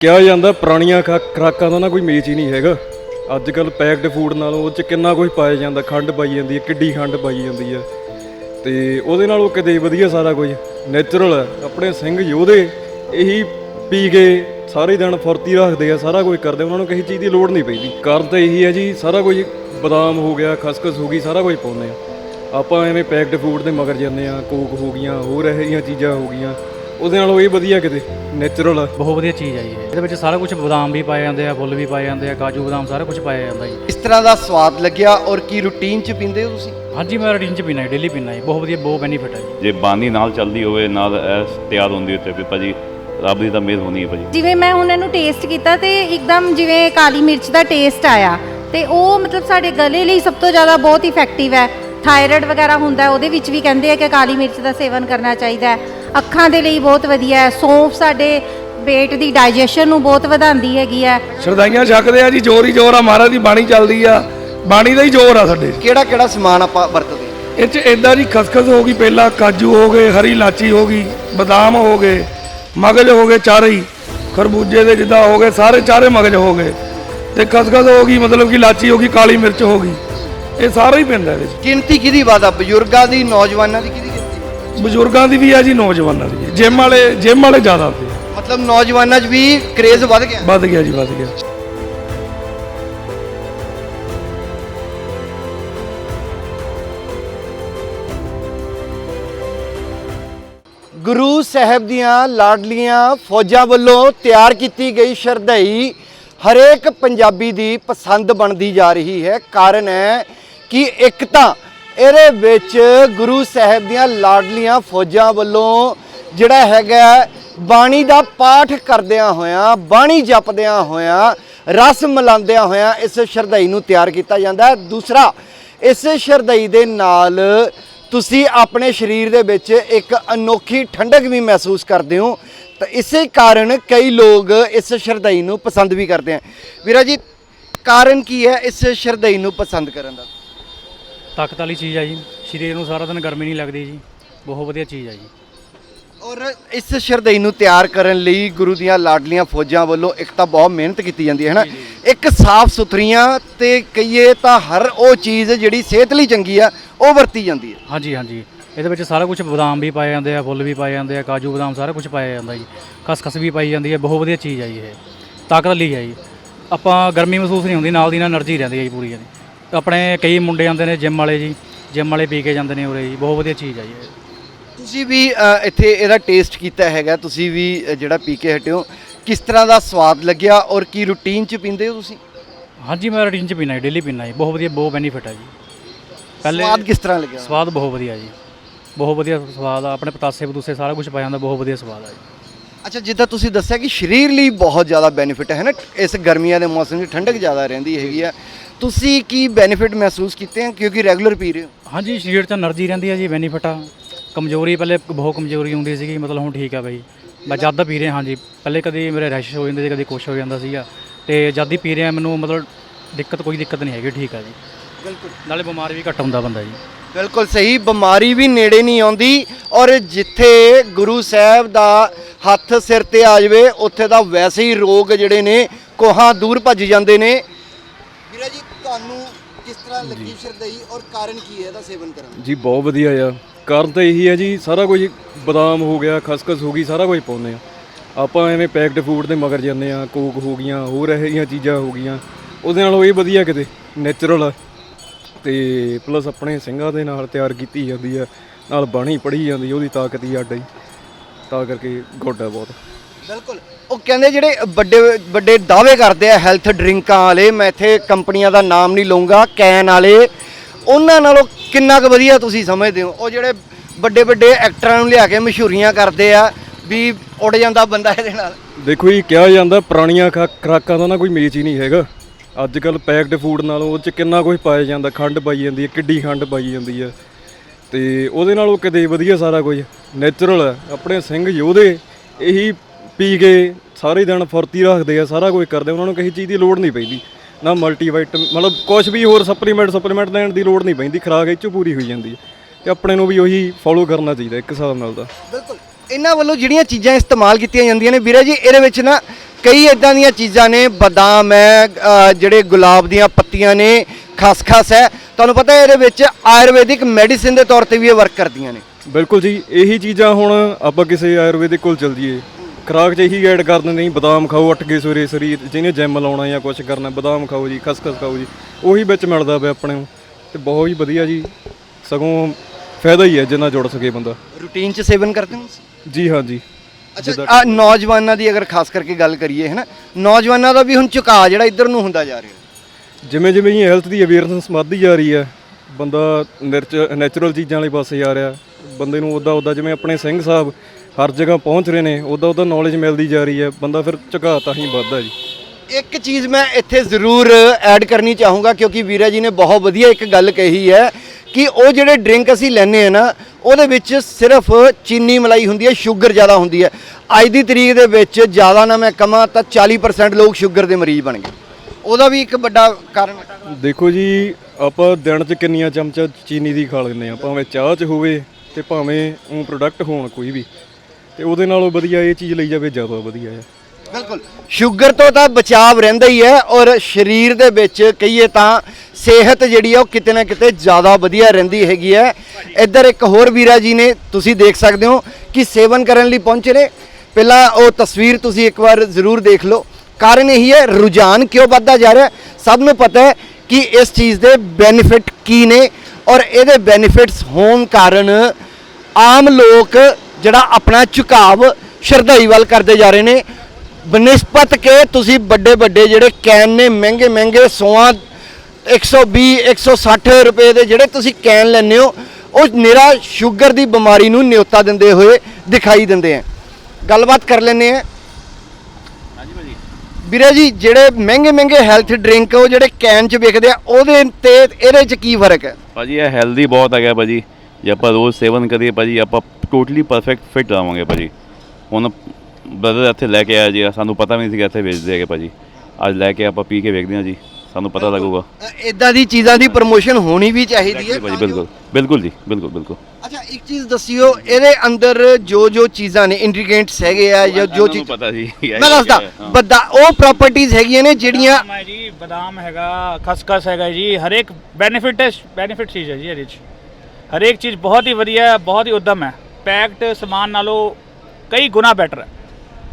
ਕਿਹਾ ਜਾਂਦਾ ਪੁਰਾਣੀਆਂ ਖਾ- ਖੁਰਾਕਾਂ ਦਾ ਨਾ ਕੋਈ ਮੇਚ ਹੀ ਨਹੀਂ ਹੈਗਾ। ਅੱਜ ਕੱਲ ਪੈਕਡ ਫੂਡ ਨਾਲੋਂ ਉਹ ਚ ਕਿੰਨਾ ਕੁਝ ਪਾਇਆ ਜਾਂਦਾ, ਖੰਡ ਪਾਈ ਜਾਂਦੀ ਹੈ, ਕਿੱਡੀ ਖੰਡ ਪਾਈ ਜਾਂਦੀ ਹੈ। ਤੇ ਉਹਦੇ ਨਾਲ ਉਹ ਕਿਤੇ ਵਧੀਆ ਸਾਰਾ ਕੁਝ ਨੇਚਰਲ ਹੈ, ਆਪਣੇ ਸਿੰਘ ਯੋਧੇ ਇਹੀ ਪੀ ਕੇ ਸਾਰੇ ਦਿਨ ਫੁਰਤੀ ਰੱਖਦੇ ਆ, ਸਾਰਾ ਕੁਝ ਕਰਦੇ, ਉਹਨਾਂ ਨੂੰ ਕਿਸੇ ਚੀਜ਼ ਦੀ ਲੋੜ ਨਹੀਂ ਪੈਂਦੀ। ਕਾਰਨ ਤਾਂ ਇਹੀ ਹੈ ਜੀ, ਸਾਰਾ ਕੁਝ ਬਦਾਮ ਹੋ ਗਿਆ, ਖਸਖਸ ਹੋ ਗਈ, ਸਾਰਾ ਕੁਝ ਪਾਉਂਦੇ ਆ। ਆਪਾਂ ਐਵੇਂ ਪੈਕਡ ਫੂਡ ਦੇ ਮਗਰ ਜਾਂਦੇ ਆ ਕੋਕ ਹੋ ਗਈਆਂ, ਹੋਰ ਇਹੋ ਜਿਹੀਆਂ ਚੀਜ਼ਾਂ ਹੋ ਗਈਆਂ। ਉਹਦੇ ਨਾਲੋਂ ਇਹ ਵਧੀਆ ਕਿਤੇ ਨੇਚਰਲ ਆ। ਬਹੁਤ ਵਧੀਆ ਚੀਜ਼ ਹੈ ਜੀ ਇਹ। ਇਹਦੇ ਵਿੱਚ ਸਾਰਾ ਕੁਝ ਬਦਾਮ ਵੀ ਪਾਏ ਜਾਂਦੇ ਆ ਫੁੱਲ ਵੀ ਪਾਏ ਜਾਂਦੇ ਆ ਕਾਜੂ ਬਦਾਮ ਸਾਰਾ ਕੁਝ ਪਾਇਆ ਜਾਂਦਾ ਜੀ। ਇਸ ਤਰ੍ਹਾਂ ਦਾ ਸਵਾਦ ਲੱਗਿਆ ਔਰ ਕੀ ਰੂਟੀਨ ਚ ਪੀਂਦੇ ਹੋ ਤੁਸੀਂ? ਹਾਂਜੀ ਮੈਂ ਰੂਟੀਨ ਚ ਪੀਣਾ ਡੇਲੀ ਪੀਣਾ ਜੀ। ਬਹੁਤ ਵਧੀਆ ਬਹੁਤ ਬੈਨੀਫਿਟ ਹੈ ਜੀ। ਜੇ ਬਾਣੀ ਨਾਲ ਚੱਲਦੀ ਹੋਵੇ ਨਾਲ ਐਸ ਤਿਆਰ ਹੁੰਦੀ ਹੋਵੇ ਤੇ ਭਾਜੀ ਰੱਬ ਦੀ ਤਾਂ ਮਿਹਰ ਹੋਣੀ ਹੈ ਭਾਜੀ। ਜਿਵੇਂ ਮੈਂ ਹੁਣ ਇਹਨੂੰ ਟੇਸਟ ਕੀਤਾ ਤੇ ਇੱਕਦਮ ਜਿਵੇਂ ਕਾਲੀ ਮਿਰਚ ਦਾ ਟੇਸਟ ਆਇਆ ਤੇ ਉਹ ਮਤਲਬ ਸਾਡੇ ਗਲੇ ਲਈ ਸਭ ਤੋਂ ਜ਼ਿਆਦਾ ਬਹੁਤ ਇਫੈਕਟਿਵ ਹੈ। ਥਾਇਰਾਇਡ ਵਗੈਰਾ ਹੁੰਦਾ ਹੈ, ਉਹਦੇ ਵਿੱਚ ਵੀ ਕਹਿੰਦੇ ਆ ਕਿ ਕਾਲੀ ਮਿਰਚ ਦਾ ਸੇਵਨ ਕਰਨਾ ਚਾਹੀਦਾ ਹੈ। ਅੱਖਾਂ ਦੇ ਲਈ ਬਹੁਤ ਵਧੀਆ ਹੈ ਸੌਂਫ ਸਾਡੇ ਪੇਟ ਦੀ ਡਾਈਜੈਸ਼ਨ ਨੂੰ ਬਹੁਤ ਵਧਾਉਂਦੀ ਹੈਗੀ ਹੈ। ਸ਼ਰਦਾਈਆਂ ਛਕਦੇ ਆ ਜੀ ਜ਼ੋਰ ਹੀ ਜ਼ੋਰ ਆ ਮਹਾਰਾਜ ਦੀ ਬਾਣੀ ਚੱਲਦੀ ਆ। ਬਾਣੀ ਦਾ ਹੀ ਜ਼ੋਰ ਆ ਸਾਡੇ। ਕਿਹੜਾ ਕਿਹੜਾ ਸਮਾਨ ਆਪਾਂ ਵਰਤਦੇ? ਇਹ ਚ ਇਦਾਂ ਜੀ ਖਸਖਸ ਹੋ ਗਈ ਪਹਿਲਾਂ ਕਾਜੂ ਹੋ ਗਏ ਹਰੀ ਇਲਾਚੀ ਹੋ ਗਈ ਬਦਾਮ ਹੋ ਗਏ ਮਗਜ ਹੋ ਗਏ ਚਾਰੇ ਹੀ। ਖਰਬੂਜੇ ਦੇ ਜਿੱਦਾਂ ਹੋ ਗਏ ਸਾਰੇ ਚਾਰੇ ਮਗਜ ਹੋ ਗਏ। ਤੇ ਖਸਖਸ ਹੋ ਗਈ ਮਤਲਬ ਕਿ ਇਲਾਚੀ ਹੋ ਗਈ ਕਾਲੀ ਮਿਰਚ ਹੋ ਗਈ। ਇਹ ਸਾਰਾ ਹੀ ਪੈਂਦਾ ਇਹਦੇ ਚ ਗਿਣਤੀ ਕਿਹਦੀ ਵਾਦਾ ਬਜ਼ੁਰਗਾਂ ਦੀ ਨੌਜਵਾਨਾਂ ਦੀ ਕਿਹਦੀ ਗਿਣਤੀ? ਬਜ਼ੁਰਗਾਂ ਦੀ ਵੀ ਆ ਜੀ ਨੌਜਵਾਨਾਂ ਦੀ ਵੀ। ਜਿਮ ਵਾਲੇ ਜਿਮ ਵਾਲੇ ਜ਼ਿਆਦਾ ਤੇ ਮਤਲਬ ਨੌਜਵਾਨਾਂ 'ਚ ਵੀ ਕ੍ਰੇਜ਼ ਵੱਧ ਗਿਆ? ਵੱਧ ਗਿਆ ਜੀ ਵੱਧ ਗਿਆ। ਗੁਰੂ ਸਾਹਿਬ ਦੀਆਂ ਲਾਡਲੀਆਂ ਫੌਜਾਂ ਵੱਲੋਂ ਤਿਆਰ ਕੀਤੀ ਗਈ ਸ਼ਰਧਾਈ ਹਰੇਕ ਪੰਜਾਬੀ ਦੀ ਪਸੰਦ ਬਣਦੀ ਜਾ ਰਹੀ ਹੈ। ਕਾਰਨ ਹੈ ਕਿ ਇੱਕ ਤਾਂ ਇਹਦੇ ਵਿੱਚ ਗੁਰੂ ਸਾਹਿਬ ਦੀਆਂ ਲਾਡਲੀਆਂ ਫੌਜਾਂ ਵੱਲੋਂ ਜਿਹੜਾ ਹੈਗਾ ਬਾਣੀ ਦਾ ਪਾਠ ਕਰਦਿਆਂ ਹੋਇਆਂ, ਬਾਣੀ ਜਪਦਿਆਂ ਹੋਇਆਂ, ਰਸ ਮਿਲਾਉਂਦਿਆਂ ਹੋਇਆਂ ਇਸ ਸ਼ਰਧਾਈ ਨੂੰ ਤਿਆਰ ਕੀਤਾ ਜਾਂਦਾ ਹੈ। ਦੂਸਰਾ, ਇਸ ਸ਼ਰਧਾਈ ਦੇ ਨਾਲ ਤੁਸੀਂ ਆਪਣੇ ਸਰੀਰ ਦੇ ਵਿੱਚ ਇੱਕ ਅਨੋਖੀ ਠੰਡਕ ਵੀ ਮਹਿਸੂਸ ਕਰਦੇ ਹੋ। ਤਾਂ ਇਸੇ ਕਾਰਨ ਕਈ ਲੋਕ ਇਸ ਸ਼ਰਧਾਈ ਨੂੰ ਪਸੰਦ ਵੀ ਕਰਦੇ ਆ। ਵੀਰਾ ਜੀ, ਕਾਰਨ ਕੀ ਹੈ ਇਸ ਸ਼ਰਧਾਈ ਨੂੰ ਪਸੰਦ ਕਰਨ ਦਾ? ਤਾਕਤ ਵਾਲੀ ਚੀਜ਼ ਆ ਜੀ। ਸਰੀਰ ਨੂੰ ਸਾਰਾ ਦਿਨ ਗਰਮੀ ਨਹੀਂ ਲੱਗਦੀ ਜੀ। ਬਹੁਤ ਵਧੀਆ ਚੀਜ਼ ਆ ਜੀ। ਔਰ ਇਸ ਸ਼ਰਦਈ ਨੂੰ ਤਿਆਰ ਕਰਨ ਲਈ ਗੁਰੂ ਦੀਆਂ ਲਾਡਲੀਆਂ ਫੌਜਾਂ ਵੱਲੋਂ ਇੱਕ ਤਾਂ ਬਹੁਤ ਮਿਹਨਤ ਕੀਤੀ ਜਾਂਦੀ ਹੈ ਨਾ ਇੱਕ ਸਾਫ਼ ਸੁਥਰੀਆਂ ਤੇ ਕਹੀਏ ਤਾਂ ਹਰ ਉਹ ਚੀਜ਼ ਜਿਹੜੀ ਸਿਹਤ ਲਈ ਚੰਗੀ ਆ ਉਹ ਵਰਤੀ ਜਾਂਦੀ ਹੈ। ਹਾਂਜੀ ਹਾਂਜੀ। ਇਹਦੇ ਵਿੱਚ ਸਾਰਾ ਕੁਝ ਬਦਾਮ ਵੀ ਪਾਏ ਜਾਂਦੇ ਆ ਫੁੱਲ ਵੀ ਪਾਏ ਜਾਂਦੇ ਆ ਕਾਜੂ ਬਦਾਮ ਸਾਰਾ ਕੁਝ ਪਾਇਆ ਜਾਂਦਾ ਜੀ। ਖਸਖਸ ਵੀ ਪਾਈ ਜਾਂਦੀ ਹੈ ਬਹੁਤ ਵਧੀਆ ਚੀਜ਼ ਆ ਜੀ ਇਹ। ਤਾਕਤ ਲਈ ਹੈ ਜੀ। ਆਪਾਂ ਗਰਮੀ ਮਹਿਸੂਸ ਨਹੀਂ ਹੁੰਦੀ ਨਾਲ ਦੀ ਨਾਲ એનર્ਜੀ ਰਹਿੰਦੀ ਹੈ ਜੀ ਪੂਰੀ ਜੀ ਆਪਣੇ ਕਈ ਮੁੰਡੇ ਆਉਂਦੇ ਨੇ ਜਿਮ ਵਾਲੇ ਜੀ ਜਿਮ ਵਾਲੇ ਪੀ ਕੇ ਜਾਂਦੇ ਨੇ ਉਰੇ ਜੀ ਬਹੁਤ ਵਧੀਆ ਚੀਜ਼ ਹੈ ਜੀ ਇਹ। ਤੁਸੀਂ ਵੀ ਅ, ਇੱਥੇ ਇਹਦਾ ਟੇਸਟ ਕੀਤਾ ਹੈਗਾ ਤੁਸੀਂ ਵੀ ਅ, ਜਿਹੜਾ ਪੀ ਕੇ ਹਟਿਓ ਕਿਸ ਤਰ੍ਹਾਂ ਦਾ ਸਵਾਦ ਲੱਗਿਆ ਔਰ ਕੀ ਰੂਟੀਨ ਚ ਪੀਂਦੇ ਹੋ ਤੁਸੀਂ? ਹਾਂਜੀ ਮੈਂ ਰੂਟੀਨ ਚ ਪੀਣਾ ਡੇਲੀ ਪੀਣਾ ਜੀ ਬਹੁਤ ਵਧੀਆ ਬਹੁਤ ਬੈਨੀਫਿਟ ਹੈ ਜੀ। ਪਹਿਲੇ ਸਵਾਦ ਕਿਸ ਤਰ੍ਹਾਂ ਲੱਗਿਆ? ਸਵਾਦ ਬਹੁਤ ਵਧੀਆ ਜੀ ਬਹੁਤ ਵਧੀਆ ਸਵਾਦ ਆ ਆਪਣੇ ਪਤਾਸੇ ਪਤੂਸੇ ਸਾਰਾ ਕੁਝ ਪਾਇਆ ਜਾਂਦਾ ਬਹੁਤ ਵਧੀਆ ਸਵਾਦ ਆ ਜੀ। ਅੱਛਾ ਜਿੱਦਾਂ ਤੁਸੀਂ ਦੱਸਿਆ ਕਿ ਸਰੀਰ ਲਈ ਬਹੁਤ ਜ਼ਿਆਦਾ ਬੈਨੀਫਿਟ ਹੈ ਨਾ? ਇਸ ਗਰਮੀਆਂ ਦੇ ਮੌਸਮ 'ਚ ਠੰਡਕ ਜ਼ਿਆਦਾ ਰਹਿੰਦੀ ਹੈਗੀ ਆ ਤੁਸੀਂ ਕੀ ਬੈਨੀਫਿਟ ਮਹਿਸੂਸ ਕੀਤੇ ਹਨ ਕਿਉਂਕਿ ਰੈਗੂਲਰ ਪੀ ਰਹੇ ਹੋ। ਹਾਂਜੀ ਸਰੀਰ 'ਚ એનર્ਜੀ ਰਹਿੰਦੀ ਹੈ ਜੀ ਬੈਨੀਫਿਟ ਆ। ਕਮਜ਼ੋਰੀ ਪਹਿਲੇ ਬਹੁਤ ਕਮਜ਼ੋਰੀ ਹੁੰਦੀ ਸੀਗੀ ਮਤਲਬ ਹੁਣ ਠੀਕ ਆ ਬਾਈ। ਮੈਂ ਜਦ ਪੀ ਰਿਹਾ ਹਾਂਜੀ। ਪਹਿਲੇ ਕਦੀ ਮੇਰੇ ਰੈਸ਼ ਹੋ ਜਾਂਦੇ ਸੀ ਕਦੀ ਕੁਛ ਹੋ ਜਾਂਦਾ ਸੀਗਾ। ਤੇ ਜਦ ਹੀ ਪੀ ਰਿਹਾ ਮੈਨੂੰ ਮਤਲਬ ਦਿੱਕਤ ਕੋਈ ਦਿੱਕਤ ਨਹੀਂ ਹੈਗੀ ਠੀਕ ਆ ਜੀ। ਬਿਲਕੁਲ। ਨਾਲੇ ਬਿਮਾਰ ਵੀ ਘੱਟ ਹੁੰਦਾ ਬੰਦਾ ਜੀ। ਬਿਲਕੁਲ ਸਹੀ ਬਿਮਾਰੀ ਵੀ ਨੇੜੇ ਨਹੀਂ ਆਉਂਦੀ। ਔਰ ਜਿੱਥੇ ਗੁਰੂ ਸਾਹਿਬ ਦਾ ਹੱਥ ਸਿਰ ਤੇ ਆ ਜਾਵੇ ਉੱਥੇ ਦਾ ਵੈਸੇ ਹੀ ਰੋਗ ਜਿਹੜੇ ਨੇ ਕੋਹਾਂ ਦੂਰ ਭੱਜ ਜਾਂਦੇ ਨੇ। ਵੀਰਾ ਜੀ ਤੁਹਾਨੂੰ ਕਿਸ ਤਰ੍ਹਾਂ ਲੱਗੀ ਸ਼ਰਦਈ ਔਰ ਕਾਰਨ ਕੀ ਹੈ ਇਹਦਾ ਸੇਵਨ ਕਰਨ ਦਾ? ਜੀ ਬਹੁਤ ਵਧੀਆ ਆ। ਕਾਰਨ ਤਾਂ ਇਹੀ ਹੈ ਜੀ ਸਾਰਾ ਕੁਝ ਬਦਾਮ ਹੋ ਗਿਆ ਖਸਖਸ ਹੋ ਗਈ ਸਾਰਾ ਕੁਝ ਪਾਉਂਦੇ ਆ। ਆਪਾਂ ਐਵੇਂ ਪੈਕਡ ਫੂਡ ਦੇ ਮਗਰ ਜਾਂਦੇ ਆ ਕੋਕ ਹੋ ਗਈਆਂ ਹੋਰ ਇਹੋ ਜਿਹੀਆਂ ਚੀਜ਼ਾਂ ਹੋ ਗਈਆਂ। ਉਹਦੇ ਨਾਲੋਂ ਇਹ ਵਧੀਆ ਕਿਤੇ ਨੇਚਰਲ ਆ। ਤੇ ਪਲੱਸ ਆਪਣੇ ਸਿੰਘਾਂ ਦੇ ਨਾਲ ਤਿਆਰ ਕੀਤੀ ਜਾਂਦੀ ਆ ਨਾਲ ਬਾਣੀ ਪੜ੍ਹੀ ਜਾਂਦੀ ਉਹਦੀ ਤਾਕਤ ਹੀ ਅੱਡ ਹੀ ਤਾਂ ਕਰਕੇ ਗੁੱਡ ਬਹੁਤ। ਬਿਲਕੁਲ। ਉਹ ਕਹਿੰਦੇ ਜਿਹੜੇ ਵੱਡੇ ਵੱਡੇ ਦਾਅਵੇ ਕਰਦੇ ਆ ਹੈਲਥ ਡਰਿੰਕਾਂ ਵਾਲੇ, ਮੈਂ ਇੱਥੇ ਕੰਪਨੀਆਂ ਦਾ ਨਾਮ ਨਹੀਂ ਲਵਾਂਗਾ ਕੈਨ ਵਾਲੇ, ਉਹਨਾਂ ਨਾਲੋਂ ਕਿੰਨਾ ਕੁ ਵਧੀਆ ਤੁਸੀਂ ਸਮਝਦੇ ਹੋ? ਉਹ ਜਿਹੜੇ ਵੱਡੇ ਵੱਡੇ ਐਕਟਰਾਂ ਨੂੰ ਲਿਆ ਕੇ ਮਸ਼ਹੂਰੀਆਂ ਕਰਦੇ ਆ, ਵੀ ਉੱਡ ਜਾਂਦਾ ਬੰਦਾ ਇਹਦੇ ਨਾਲ। ਦੇਖੋ ਜੀ, ਕਿਹਾ ਜਾਂਦਾ ਪੁਰਾਣੀਆਂ ਖਾ- ਖੁਰਾਕਾਂ ਦਾ ਨਾ ਕੋਈ ਮੇਚ ਹੀ ਨਹੀਂ ਹੈਗਾ। ਅੱਜ ਕੱਲ ਪੈਕਡ ਫੂਡ ਨਾਲੋਂ ਉਹ ਚ ਕਿੰਨਾ ਕੁਝ ਪਾਇਆ ਜਾਂਦਾ, ਖੰਡ ਪਾਈ ਜਾਂਦੀ ਹੈ, ਕਿੱਡੀ ਖੰਡ ਪਾਈ ਜਾਂਦੀ ਹੈ। ਤੇ ਉਹਦੇ ਨਾਲ ਉਹ ਕਿਤੇ ਵਧੀਆ ਸਾਰਾ ਕੁਝ ਨੇਚਰਲ ਹੈ। ਆਪਣੇ ਸਿੰਘ ਯੋਧੇ ਇਹੀ ਪੀ ਕੇ ਸਾਰੇ ਦਿਨ ਫੁਰਤੀ ਰੱਖਦੇ ਆ ਸਾਰਾ ਕੁਝ ਕਰਦੇ ਉਹਨਾਂ ਨੂੰ ਕਿਸੇ ਚੀਜ਼ ਦੀ ਲੋੜ ਨਹੀਂ ਪੈਂਦੀ। ਨਾ ਮਲਟੀਵਾਈਟਮ ਮਤਲਬ ਕੁਝ ਵੀ ਹੋਰ ਸਪਲੀਮੈਂਟ ਸਪਲੀਮੈਂਟ ਲੈਣ ਦੀ ਲੋੜ ਨਹੀਂ ਪੈਂਦੀ ਖੁਰਾਕ ਇਹ 'ਚੋਂ ਪੂਰੀ ਹੋਈ ਜਾਂਦੀ ਹੈ। ਤੇ ਆਪਣੇ ਨੂੰ ਵੀ ਉਹੀ ਫੋਲੋ ਕਰਨਾ ਚਾਹੀਦਾ ਇੱਕ ਹਿਸਾਬ ਨਾਲ ਤਾਂ। ਬਿਲਕੁਲ। ਇਹਨਾਂ ਵੱਲੋਂ ਜਿਹੜੀਆਂ ਚੀਜ਼ਾਂ ਇਸਤੇਮਾਲ ਕੀਤੀਆਂ ਜਾਂਦੀਆਂ ਨੇ ਵੀਰੇ ਜੀ ਇਹਦੇ ਵਿੱਚ ਨਾ ਕਈ ਇਦਾਂ ਦੀਆਂ ਚੀਜ਼ਾਂ ਨੇ ਬਦਾਮ ਹੈ ਅ, ਜਿਹੜੇ ਗੁਲਾਬ ਦੀਆਂ ਪੱਤੀਆਂ ਨੇ ਖਸਖਸ ਹੈ। ਤੁਹਾਨੂੰ ਪਤਾ ਹੈ ਇਹਦੇ ਵਿੱਚ ਆਯੁਰਵੈਦਿਕ ਮੈਡੀਸਿਨ ਦੇ ਤੌਰ ਤੇ ਵੀ ਇਹ ਵਰਕ ਕਰਦੀਆਂ ਨੇ। ਬਿਲਕੁਲ ਜੀ ਇਹੀ ਚੀਜ਼ਾਂ ਹੁਣ ਆਪਾਂ ਕਿਸੇ ਆਯੁਰਵੈਦਿਕ ਕੋਲ ਚੱਲ ਜੀਏ ਖੁਰਾਕ 'ਚ ਇਹੀ ਗਾਈਡ ਕਰ ਦਿੰਦੇ ਜੀ ਬਦਾਮ ਖਾਓ ਉੱਠ ਕੇ ਸਵੇਰੇ ਸਰੀਰ ਜਿਹਨੇ ਜਿਮ ਲਾਉਣਾ ਜਾਂ ਕੁਝ ਕਰਨਾ ਬਦਾਮ ਖਾਓ ਜੀ ਖਸਖਸ ਖਾਓ ਜੀ ਉਹੀ ਵਿੱਚ ਮਿਲਦਾ ਪਿਆ ਆਪਣੇ ਨੂੰ। ਤੇ ਬਹੁਤ ਹੀ ਵਧੀਆ ਜੀ ਸਗੋਂ ਫਾਇਦਾ ਹੀ ਹੈ ਜਿੰਨਾ ਜੁੜ ਸਕੇ ਬੰਦਾ। ਰੂਟੀਨ 'ਚ ਸੇਵਨ ਕਰਦੇ ਹੋ ਜੀ ਹਾਂ ਜੀ। ਅੱਛਾ ਨੌਜਵਾਨਾਂ ਦੀ ਅਗਰ ਖਾਸ ਕਰਕੇ ਗੱਲ ਕਰੀਏ ਹੈ ਨਾ ਨੌਜਵਾਨਾਂ ਦਾ ਵੀ ਹੁਣ ਝੁਕਾਅ ਜਿਹੜਾ ਇੱਧਰ ਨੂੰ ਹੁੰਦਾ ਜਾ ਰਿਹਾ। ਜਿਵੇਂ ਜਿਵੇਂ ਹੀ ਹੈਲਥ ਦੀ ਅਵੇਅਰਨੈਸ ਵੱਧਦੀ ਜਾ ਰਹੀ ਹੈ ਬੰਦਾ ਨੈਚੁਰਲ ਚੀਜ਼ਾਂ ਵਾਲੇ ਪਾਸੇ ਜਾ ਰਿਹਾ ਬੰਦੇ ਨੂੰ ਉਦਾਂ ਉਦਾਂ ਜਿਵੇਂ ਆਪਣੇ ਸਿੰਘ ਸਾਹਿਬ ਹਰ ਜਗ੍ਹਾ ਪਹੁੰਚ ਰਹੇ ਨੇ ਉਦਾਂ ਉਦਾਂ ਨੌਲੇਜ ਮਿਲਦੀ ਜਾ ਰਹੀ ਹੈ ਬੰਦਾ ਫਿਰ ਝੁਕਾਅ ਤਾਂ ਹੀ ਵੱਧਦਾ ਜੀ। ਇੱਕ ਚੀਜ਼ ਮੈਂ ਇੱਥੇ ਜ਼ਰੂਰ ਐਡ ਕਰਨੀ ਚਾਹੂੰਗਾ ਕਿਉਂਕਿ ਵੀਰਾ ਜੀ ਨੇ ਬਹੁਤ ਵਧੀਆ ਇੱਕ ਗੱਲ ਕਹੀ ਹੈ ਕਿ ਉਹ ਜਿਹੜੇ ਡਰਿੰਕ ਅਸੀਂ ਲੈਂਦੇ ਆ ਨਾ ਉਹਦੇ ਵਿੱਚ ਸਿਰਫ ਚੀਨੀ ਮਲਾਈ ਹੁੰਦੀ ਹੈ ਸ਼ੂਗਰ ਜ਼ਿਆਦਾ ਹੁੰਦੀ ਹੈ। ਅੱਜ ਦੀ ਤਰੀਕ ਦੇ ਵਿੱਚ ਜ਼ਿਆਦਾ ਨਾ ਮੈਂ ਕਹਾਂ ਤਾਂ 40% ਲੋਕ ਸ਼ੂਗਰ ਦੇ ਮਰੀਜ਼ ਬਣ ਗਏ। ਉਹਦਾ ਵੀ ਇੱਕ ਵੱਡਾ ਕਾਰਨ ਦੇਖੋ ਜੀ ਆਪਾਂ ਦਿਨ 'ਚ ਕਿੰਨੀਆਂ ਚਮਚਾ ਚੀਨੀ ਦੀ ਖਾ ਲੈਂਦੇ ਆ ਭਾਵੇਂ ਚਾਹ 'ਚ ਹੋਵੇ ਤੇ ਭਾਵੇਂ ਉਹ ਪ੍ਰੋਡਕਟ ਹੋਣ ਕੋਈ ਵੀ। ਤੇ ਉਹਦੇ ਨਾਲੋਂ ਵਧੀਆ ਇਹ ਚੀਜ਼ ਲਈ ਜਾਵੇ, ਜ਼ਿਆਦਾ ਵਧੀਆ ਹੈ। ਬਿਲਕੁਲ। ਸ਼ੂਗਰ ਤੋਂ ਤਾਂ ਬਚਾਵ ਰਹਿੰਦਾ ਹੀ ਹੈ ਔਰ ਸਰੀਰ ਦੇ ਵਿੱਚ ਕਹੀਏ ਤਾਂ ਸਿਹਤ ਜਿਹੜੀ ਆ ਉਹ ਕਿਤੇ ਨਾ ਕਿਤੇ ਜ਼ਿਆਦਾ ਵਧੀਆ ਰਹਿੰਦੀ ਹੈਗੀ ਹੈ। ਇੱਧਰ ਇੱਕ ਹੋਰ ਵੀਰਾ ਜੀ ਨੇ, ਤੁਸੀਂ ਦੇਖ ਸਕਦੇ ਹੋ ਕਿ ਸੇਵਨ ਕਰਨ ਲਈ ਪਹੁੰਚੇ ਨੇ। ਪਹਿਲਾਂ ਉਹ ਤਸਵੀਰ ਤੁਸੀਂ ਇੱਕ ਵਾਰ ਜ਼ਰੂਰ ਦੇਖ ਲਓ। ਕਾਰਨ ਇਹੀ ਹੈ, ਰੁਝਾਨ ਕਿਉਂ ਵੱਧਦਾ ਜਾ ਰਿਹਾ? ਸਭ ਨੂੰ ਪਤਾ ਹੈ ਕਿ ਇਸ ਚੀਜ਼ ਦੇ ਬੈਨੀਫਿਟ ਕੀ ਨੇ ਔਰ ਇਹਦੇ ਬੈਨੀਫਿਟਸ ਹੋਣ ਕਾਰਨ ਆਮ ਲੋਕ ਜਿਹੜਾ ਆਪਣਾ ਝੁਕਾਵ ਸ਼ਰਧਾਈ ਵੱਲ ਕਰਦੇ ਜਾ ਰਹੇ ਨੇ। ਬਨਿਸਪਤ ਕੇ ਤੁਸੀਂ ਵੱਡੇ ਵੱਡੇ ਜਿਹੜੇ ਕੈਨ ਨੇ ਮਹਿੰਗੇ ਮਹਿੰਗੇ ਸੌਆਂ 120 160 ਰੁਪਏ ਦੇ ਜਿਹੜੇ ਤੁਸੀਂ ਕੈਨ ਲੈਂਦੇ ਹੋ ਉਹ ਨਿਰਾ ਸ਼ੂਗਰ ਦੀ ਬਿਮਾਰੀ ਨੂੰ ਨਿਯੋਤਾ ਦਿੰਦੇ ਹੋਏ ਦਿਖਾਈ ਦਿੰਦੇ ਆ। ਗੱਲਬਾਤ ਕਰ ਲੈਂਦੇ ਆ। ਵੀਰੇ ਜੀ ਜਿਹੜੇ ਮਹਿੰਗੇ ਮਹਿੰਗੇ ਹੈਲਥ ਡਰਿੰਕ ਉਹ ਜਿਹੜੇ ਕੈਨ 'ਚ ਵਿਕਦੇ ਆ ਉਹਦੇ ਤੇ ਇਹਦੇ 'ਚ ਕੀ ਫ਼ਰਕ ਹੈ? ਭਾਜੀ ਇਹ ਹੈਲਦੀ ਬਹੁਤ ਹੈਗਾ ਭਾਜੀ। ਜੇ ਆਪਾਂ ਰੋਜ਼ ਸੇਵਨ ਕਰੀਏ ਭਾਜੀ ਆਪਾਂ ਟੋਟਲੀ ਪਰਫੈਕਟ ਫਿਟ ਰਹਾਂਗੇ ਭਾਜੀ। ਹੁਣ ਬ੍ਰਦਰ ਇੱਥੇ ਲੈ ਕੇ ਆਇਆ ਜੀ ਸਾਨੂੰ ਪਤਾ ਵੀ ਨਹੀਂ ਸੀਗਾ ਇੱਥੇ ਵੇਚਦੇ ਹੈਗੇ ਭਾਜੀ। ਅੱਜ ਲੈ ਕੇ ਆਪਾਂ ਪੀ ਕੇ ਵੇਖਦੇ ਹਾਂ ਜੀ ਸਾਨੂੰ ਪਤਾ ਲੱਗੂਗਾ। ਇਦਾਂ ਦੀ ਚੀਜ਼ਾਂ ਦੀ ਪ੍ਰਮੋਸ਼ਨ ਹੋਣੀ ਵੀ ਚਾਹੀਦੀ ਹੈ ਭਾਜੀ ਬਿਲਕੁਲ। ਬਿਲਕੁਲ ਜੀ ਬਿਲਕੁਲ ਬਿਲਕੁਲ। ਅੱਛਾ ਇੱਕ ਚੀਜ਼ ਦੱਸਿਓ ਇਹਦੇ ਅੰਦਰ ਜੋ ਜੋ ਚੀਜ਼ਾਂ ਨੇ ਇੰਗਰੀਡੀਐਂਟਸ ਹੈਗੇ ਆ ਜਾਂ ਜੋ ਚੀਜ਼ ਪਤਾ ਜੀ ਮੈਂ ਦੱਸਦਾ ਬੱਦਾ ਉਹ ਪ੍ਰਾਪਰਟੀਆਂ ਹੈਗੀਆਂ ਨੇ ਜਿਹੜੀਆਂ ਬਦਾਮ ਹੈ ਜੀ ਬਦਾਮ ਹੈਗਾ ਖਸਖਸ ਹੈਗਾ ਜੀ ਹਰੇਕ ਬੈਨੀਫਿਟ ਹੈ ਬੈਨੀਫਿਟ ਚੀਜ਼ ਹੈ ਜੀ ਇਹਦੇ 'ਚ ਹਰੇਕ ਚੀਜ਼ ਬਹੁਤ ਹੀ ਵਧੀਆ ਹੈ ਬਹੁਤ ਹੀ ਉਦਮ ਹੈ। ਪੈਕਡ ਸਮਾਨ ਨਾਲੋਂ ਕਈ ਗੁਣਾ ਬੈਟਰ ਹੈ।